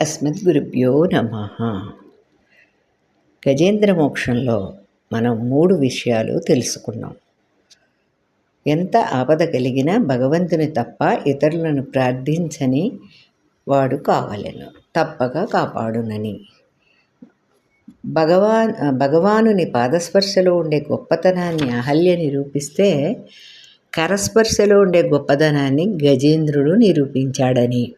అస్మద్గురుభ్యో నమ. గజేంద్ర మోక్షంలో మనం మూడు విషయాలు తెలుసుకున్నాం. ఎంత ఆపద కలిగినా భగవంతుని తప్ప ఇతరులను ప్రార్థించని వాడు కావాలను తప్పక కాపాడునని. భగవాన్ భగవానుని పాదస్పర్శలో ఉండే గొప్పతనాన్ని అహల్య నిరూపిస్తే కరస్పర్శలో ఉండే గొప్పతనాన్ని గజేంద్రుడు నిరూపించాడని.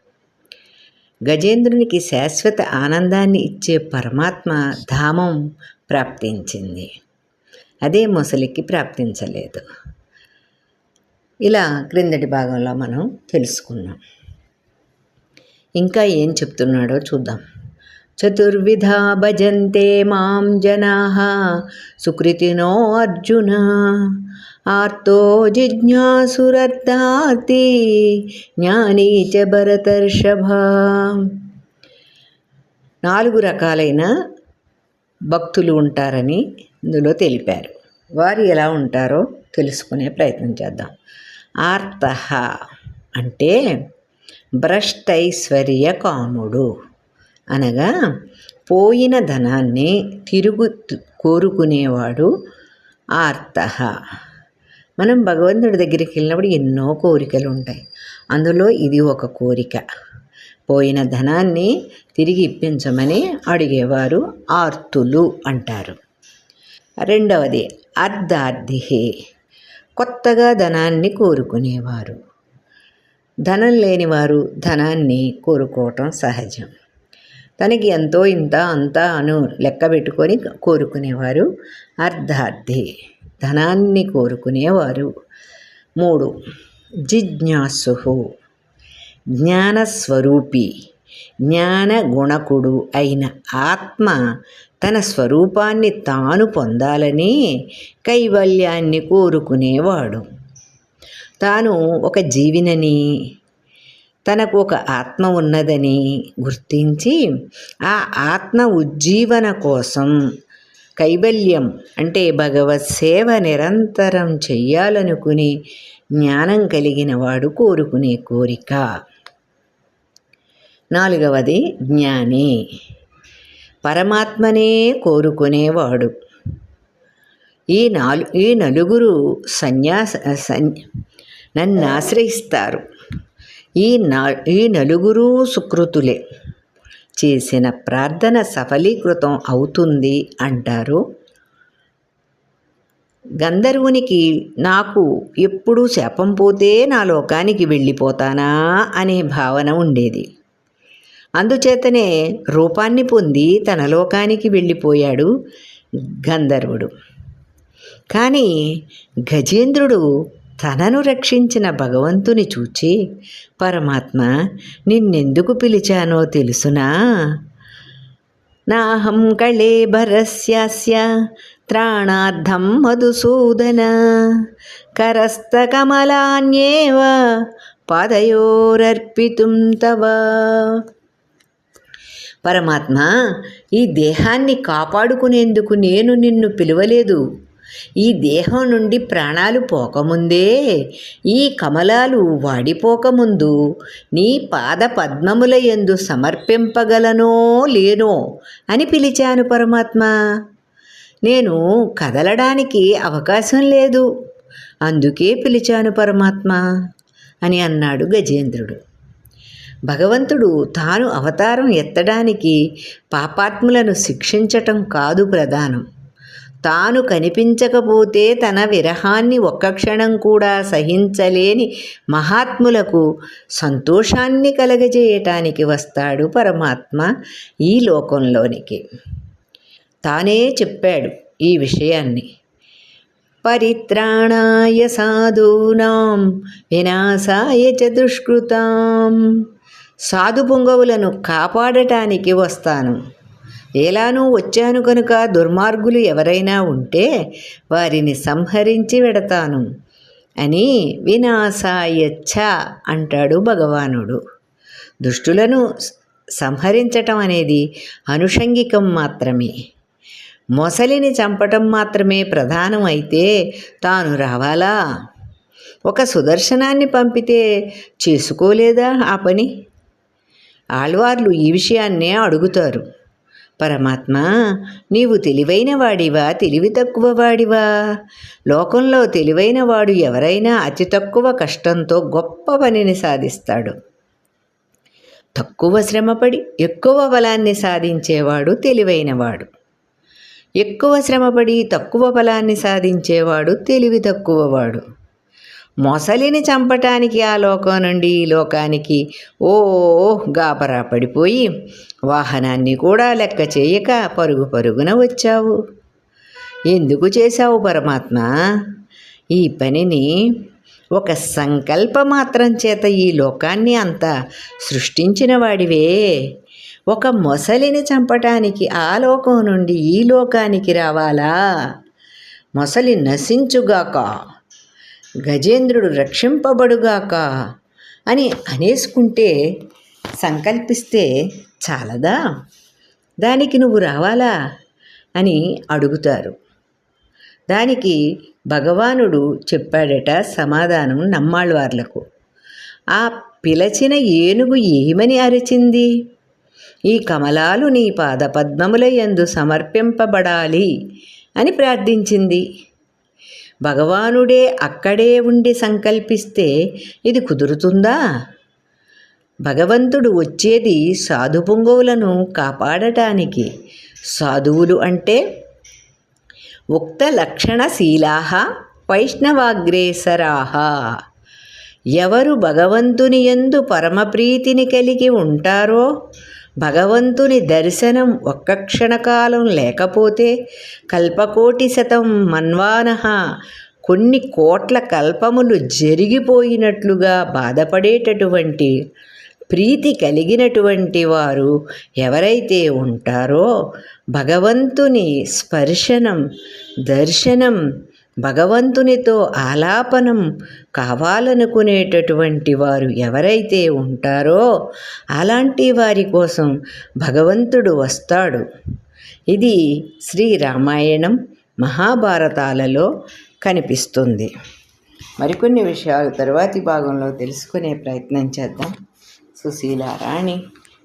గజేంద్రునికి శాశ్వత ఆనందాన్ని ఇచ్చే పరమాత్మ ధామం ప్రాప్తించింది. అదే మొసలికి ప్రాప్తించలేదు. ఇలా క్రిందటి భాగంలో మనం తెలుసుకున్నాం. ఇంకా ఏం చెప్తున్నాడో చూద్దాం. చతుర్విధ భజంతే మాం జనా సుకృతినో అర్జున ఆర్తో జిజ్ఞాసురర్థార్థి జ్ఞానీ చ భరతర్షభ. నాలుగు రకాలైన భక్తులు ఉంటారని ఇందులో తెలిపారు. వారు ఎలా ఉంటారో తెలుసుకునే ప్రయత్నం చేద్దాం. ఆర్త అంటే భ్రష్టైశ్వర్య కాముడు అనగా పోయిన ధనాన్ని తిరుగు కోరుకునేవాడు ఆర్త. మనం భగవంతుడి దగ్గరికి వెళ్ళినప్పుడు ఎన్నో కోరికలు ఉంటాయి అందులో ఇది ఒక కోరిక. పోయిన ధనాన్ని తిరిగి ఇప్పించమని అడిగేవారు ఆర్తులు అంటారు. రెండవది అర్ధార్థిహే కొత్తగా ధనాన్ని కోరుకునేవారు. ధనం లేనివారు ధనాన్ని కోరుకోవటం సహజం. తనకి ఎంతో ఇంత అంత అను లెక్క పెట్టుకొని కోరుకునేవారు అర్ధార్థి ధనాన్ని కోరుకునేవారు. మూడు జిజ్ఞాసు జ్ఞానస్వరూపి జ్ఞాన గుణకుడు అయిన ఆత్మ తన స్వరూపాన్ని తాను పొందాలని కైవల్యాన్ని కోరుకునేవాడు. తాను ఒక జీవినని తనకు ఒక ఆత్మ ఉన్నదని గుర్తించి ఆ ఆత్మ ఉజ్జీవన కోసం కైబల్యం అంటే భగవత్ సేవ నిరంతరం చెయ్యాలనుకుని జ్ఞానం కలిగిన వాడు కోరుకునే కోరిక. నాలుగవది జ్ఞాని. పరమాత్మనే కోరుకునేవాడు ఈ నాలు ఈ నలుగురు సన్యాస సన్ నన్ను ఆశ్రయిస్తారు. ఈ నా ఈ నలుగురు సుకృతులే. చేసిన ప్రార్థన సఫలీకృతం అవుతుంది అంటారు. గంధర్వునికి నాకు ఎప్పుడూ శాపం పోతే నా లోకానికి వెళ్ళిపోతానా అనే భావన ఉండేది. అందుచేతనే రూపాన్ని పొంది తన లోకానికి వెళ్ళిపోయాడు గంధర్వుడు. కానీ గజేంద్రుడు తనను రక్షించిన భగవంతుని చూచి పరమాత్మ నిన్నెందుకు పిలిచానో తెలుసునా? నాహం కళేబరస్యాస్య త్రాణార్థం మధుసూదన కరస్తకమలాన్యేవ పాదయోరర్పితుం తవ. పరమాత్మ ఈ దేహాన్ని కాపాడుకునేందుకు నేను నిన్ను పిలవలేదు. ఈ దేహం నుండి ప్రాణాలు పోకముందే ఈ కమలాలు వాడిపోకముందు నీ పాద పద్మముల ఎందు సమర్పింపగలనో లేనో అని పిలిచాను పరమాత్మ. నేను కదలడానికి అవకాశం లేదు. అందుకే పిలిచాను పరమాత్మ అని అన్నాడు గజేంద్రుడు. భగవంతుడు తాను అవతారం ఎత్తడానికి పాపాత్ములను శిక్షించటం కాదు ప్రధానం. తాను కనిపించకపోతే తన విరహాన్ని ఒక్క క్షణం కూడా సహించలేని మహాత్ములకు సంతోషాన్ని కలగజేయటానికి వస్తాడు పరమాత్మ ఈ లోకంలోనికి. తానే చెప్పాడు ఈ విషయాన్ని. పరిత్రాణాయ సాధూనాం వినాశాయ చ దుష్కృతాం. సాధు పొంగవులను కాపాడటానికి వస్తాను. ఎలానూ వచ్చాను కనుక దుర్మార్గులు ఎవరైనా ఉంటే వారిని సంహరించి వెడతాను. అని వినాశాయచ్చ అంటాడు భగవానుడు. దుష్టులను సంహరించటం అనేది అనుషంగికం మాత్రమే. మొసలిని చంపటం మాత్రమే ప్రధానం అయితే తాను రావాలా? ఒక సుదర్శనాన్ని పంపితే చేసుకోలేదా ఆ పని? ఆళ్వార్లు ఈ విషయాన్నే అడుగుతారు. పరమాత్మ నీవు తెలివైన వాడివా తెలివి తక్కువ వాడివా లోకంలో తెలివైన వాడు ఎవరైనా అతి తక్కువ కష్టంతో గొప్ప పనిని సాధిస్తాడు. తక్కువ శ్రమపడి ఎక్కువ బలాన్ని సాధించేవాడు తెలివైనవాడు. ఎక్కువ శ్రమపడి తక్కువ బలాన్ని సాధించేవాడు తెలివి తక్కువవాడు. మొసలిని చంపటానికి ఆ లోకం నుండి ఈ లోకానికి ఓ గాబరా పడిపోయి వాహనాన్ని కూడా లెక్క చేయక పరుగు పరుగున వచ్చావు. ఎందుకు చేశావు పరమాత్మ? ఈ పనిని ఒక సంకల్ప మాత్రం చేత ఈ లోకాన్ని అంతా సృష్టించిన వాడివే. ఒక మొసలిని చంపటానికి ఆ లోకం నుండి ఈ లోకానికి రావాలా? మొసలి నశించుగాక. గజేంద్రుడు రక్షింపబడుగాక అని అనేసుకుంటే సంకల్పిస్తే చాలదా? దానికి నువ్వు రావాలా? అని అడుగుతారు. దానికి భగవానుడు చెప్పాడట సమాధానం నమ్మాళ్ళవార్లకు ఆ పిలచిన ఏనుగు ఏమని అరిచింది? ఈ కమలాలు నీ పాదపద్మముల యందు సమర్పింపబడాలి అని ప్రార్థించింది. భగవానుడే అక్కడే ఉండి సంకల్పిస్తే ఇది కుదురుతుందా? భగవంతుడు వచ్చేది సాధు పొంగవులను కాపాడటానికి. సాధువులు అంటే ఉక్త లక్షణశీలాహ వైష్ణవాగ్రేసరాహ. ఎవరు భగవంతుని ఎందు పరమప్రీతిని కలిగి ఉంటారో భగవంతుని దర్శనం ఒక్క క్షణకాలం లేకపోతే కల్పకోటి శతం మన్వానహ కొన్ని కోట్ల కల్పములు జరిగిపోయినట్లుగా బాధపడేటటువంటి ప్రీతి కలిగినటువంటి వారు ఎవరైతే ఉంటారో భగవంతుని స్పర్శనం దర్శనం భగవంతునితో ఆలాపనం కావాలనుకునేటటువంటి వారు ఎవరైతే ఉంటారో అలాంటి వారి కోసం భగవంతుడు వస్తాడు. ఇది శ్రీ రామాయణం మహాభారతాలలో కనిపిస్తుంది. మరికొన్ని విషయాలు తరువాతి భాగంలో తెలుసుకునే ప్రయత్నం చేద్దాం. సుశీలారాణి